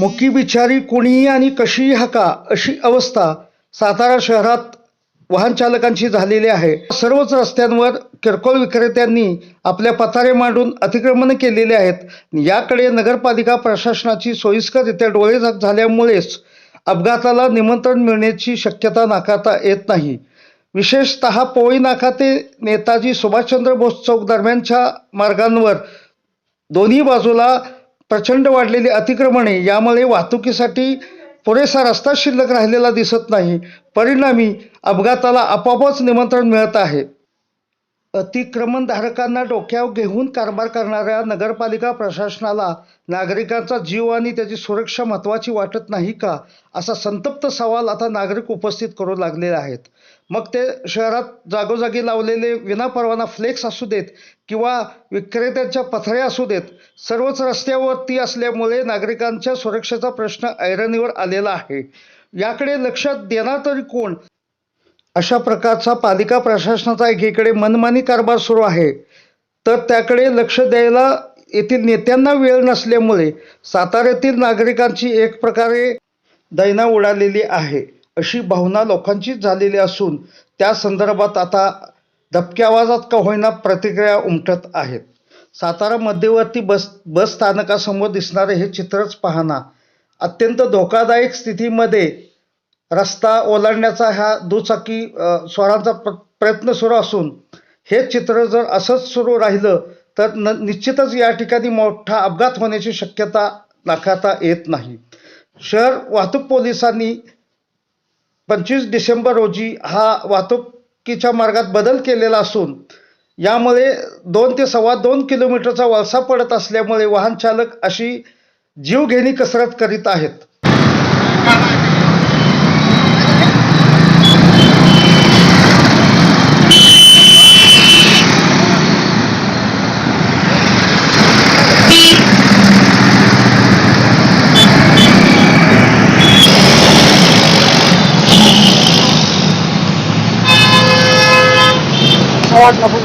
मुकी बिचारी कुणीही आणि कशीही हाका अशी अवस्था सातारा शहरात वाहन चालकांची झालेली आहे. सर्वच रस्त्यांवर किरकोळ विक्रेत्यांनी आपल्या पथारे मांडून अतिक्रमण केलेले आहेत. याकडे नगरपालिका प्रशासनाची सोयीस्कररित्या डोळेझाक झाल्यामुळेच अपघाताला निमंत्रण मिळण्याची शक्यता नाकारता येत नाही. विशेषत पोळी नाका ते नेताजी सुभाषचंद्र बोस चौक दरम्यानच्या मार्गांवर दोन्ही बाजूला प्रचंड वाढलेली अतिक्रमणे यामुळे वाहतुकीसाठी पुरेसा रस्ता शिल्लक राहिलेला दिसत नाही. परिणामी अपघाताला आपोआपच निमंत्रण मिळत आहे. अतिक्रमणधारकांना डोक्यावर घेऊन कारभार करणाऱ्या नगरपालिका प्रशासनाला नागरिकांचा जीव आणि त्याची सुरक्षा महत्त्वाची वाटत नाही का असा संतप्त सवाल आता नागरिक उपस्थित करू लागलेले आहेत. मग ते शहरात जागोजागी लावलेले विनापरवाना फ्लेक्स असू देत किंवा विक्रेत्यांच्या पथऱ्या असू देत सर्वच रस्त्यावरती असल्यामुळे नागरिकांच्या सुरक्षेचा प्रश्न ऐरणीवर आलेला आहे. याकडे लक्ष देणार तरी कोण? अशा प्रकारचा पालिका प्रशासनाचा एकीकडे मनमानी कारभार सुरू आहे. तर त्याकडे लक्ष द्यायला येथील नेत्यांना वेळ नसल्यामुळे साताऱ्यातील नागरिकांची एक प्रकारे दैना उडालेली आहे अशी भावना लोकांची झालेली असून त्या संदर्भात आता दबक्या आवाजात का होईना प्रतिक्रिया उमटत आहेत. सातारा मध्यवर्ती बस बस स्थानकासमोर दिसणारे हे चित्रच पाहना अत्यंत धोकादायक स्थितीमध्ये रस्ता ओलांडण्याचा हा दुचाकी अ, स्वारांचा प्र प्रयत्न सुरू असून हे चित्र जर असंच सुरू राहिलं तर न निश्चितच या ठिकाणी मोठा अपघात होण्याची शक्यता नाकारता येत नाही. शहर वाहतूक पोलिसांनी पंचवीस डिसेंबर रोजी हा वाहतुकीच्या मार्गात बदल केलेला असून यामुळे दोन ते सव्वा दोन किलोमीटरचा वळसा पडत असल्यामुळे वाहनचालक अशी जीवघेणी कसरत करीत आहेत. Ağaç kapı